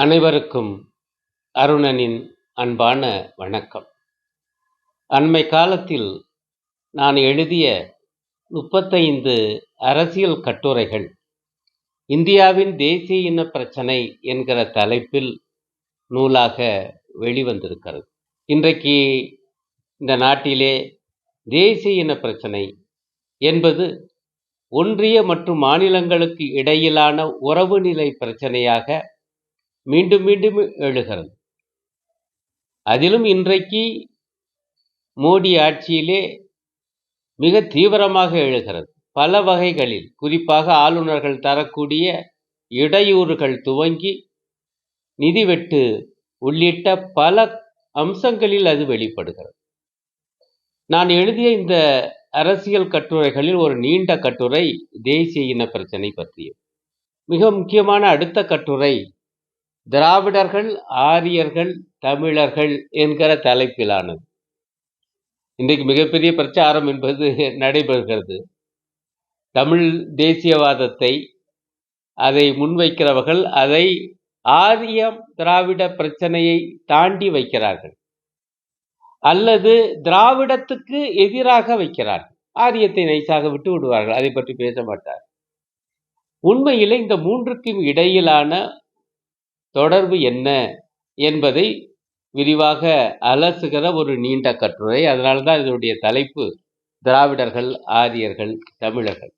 அனைவருக்கும் அருணனின் அன்பான வணக்கம். அண்மை காலத்தில் நான் எழுதிய முப்பத்தைந்து அரசியல் கட்டுரைகள் இந்தியாவின் தேசிய இன பிரச்சனை என்கிற தலைப்பில் நூலாக வெளிவந்திருக்கிறது. இன்றைக்கு இந்த நாட்டிலே தேசிய இன பிரச்சனை என்பது ஒன்றிய மற்றும் மாநிலங்களுக்கு இடையிலான உறவுநிலை பிரச்சனையாக மீண்டும் மீண்டும் எழுகிறது. அதிலும் இன்றைக்கு மோடி ஆட்சியிலே மிக தீவிரமாக எழுகிறது. பல வகைகளில் குறிப்பாக ஆளுநர்கள் தரக்கூடிய இடையூறுகள் துவங்கி நிதி வெட்டு உள்ளிட்ட பல அம்சங்களில் அது வெளிப்படுகிறது. நான் எழுதிய இந்த அரசியல் கட்டுரைகளில் ஒரு நீண்ட கட்டுரை தேசிய இன பிரச்சனை பற்றியது. மிக முக்கியமான அடுத்த கட்டுரை திராவிடர்கள் ஆரியர்கள் தமிழர்கள் என்கிற தலைப்பிலானது. இன்றைக்கு மிகப்பெரிய பிரச்சாரம் என்பது நடைபெறுகிறது. தமிழ் தேசியவாதத்தை அதை முன்வைக்கிறவர்கள் அதை ஆரியம் திராவிட பிரச்சனையை தாண்டி வைக்கிறார்கள். அல்லது திராவிடத்துக்கு எதிராக வைக்கிறார்கள். ஆரியத்தை நைசாக விட்டு விடுவார்கள். அதை பற்றி பேச மாட்டார் உண்மையிலே இந்த மூன்றுக்கும் இடையிலான தொடர்பு என்ன என்பதை விரிவாக அலசுகிற ஒரு நீண்ட கட்டுரை. அதனால தான் இதனுடைய தலைப்பு திராவிடர்கள் ஆரியர்கள் தமிழர்கள்.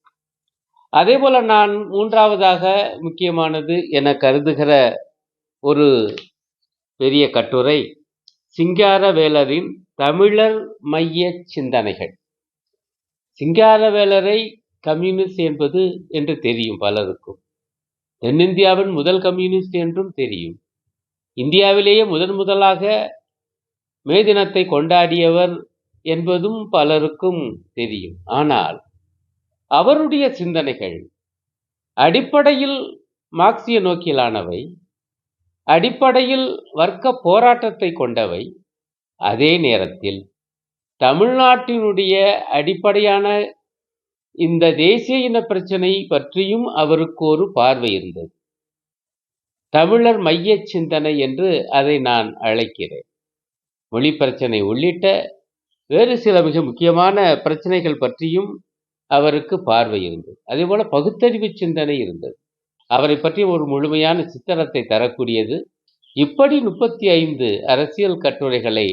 அதே போல் நான் மூன்றாவதாக முக்கியமானது என கருதுகிற ஒரு பெரிய கட்டுரை சிங்காரவேலரின் தமிழர் மைய சிந்தனைகள். சிங்காரவேலரை கம்யூனிஸ்ட் என்பது என்று தெரியும் பலருக்கும். தென்னிந்தியாவின் முதல் கம்யூனிஸ்ட் என்றும் தெரியும். இந்தியாவிலேயே முதன் முதலாக மே தினத்தை கொண்டாடியவர் என்பதும் பலருக்கும் தெரியும். ஆனால் அவருடைய சிந்தனைகள் அடிப்படையில் மார்க்சிய நோக்கிலானவை அடிப்படையில் வர்க்க போராட்டத்தை கொண்டவை அதே நேரத்தில் தமிழ்நாட்டினுடைய அடிப்படையான இந்த தேசிய இன பிரச்சனை பற்றியும் அவருக்கு ஒரு பார்வை இருந்தது. தமிழர் மைய சிந்தனை என்று அதை நான் அழைக்கிறேன். மொழி பிரச்சனை உள்ளிட்ட வேறு சில மிக முக்கியமான பிரச்சனைகள் பற்றியும் அவருக்கு பார்வை இருந்தது. அதே போல பகுத்தறிவு சிந்தனை இருந்தது. அவரை பற்றி ஒரு முழுமையான சித்திரத்தை தரக்கூடியது. இப்படி முப்பத்தி ஐந்து அரசியல் கட்டுரைகளை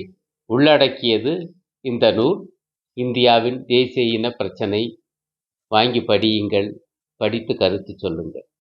உள்ளடக்கியது இந்த நூல். இந்தியாவின் தேசிய இன பிரச்சனை வாங்கி படியுங்கள் படித்து கருத்து சொல்லுங்கள்.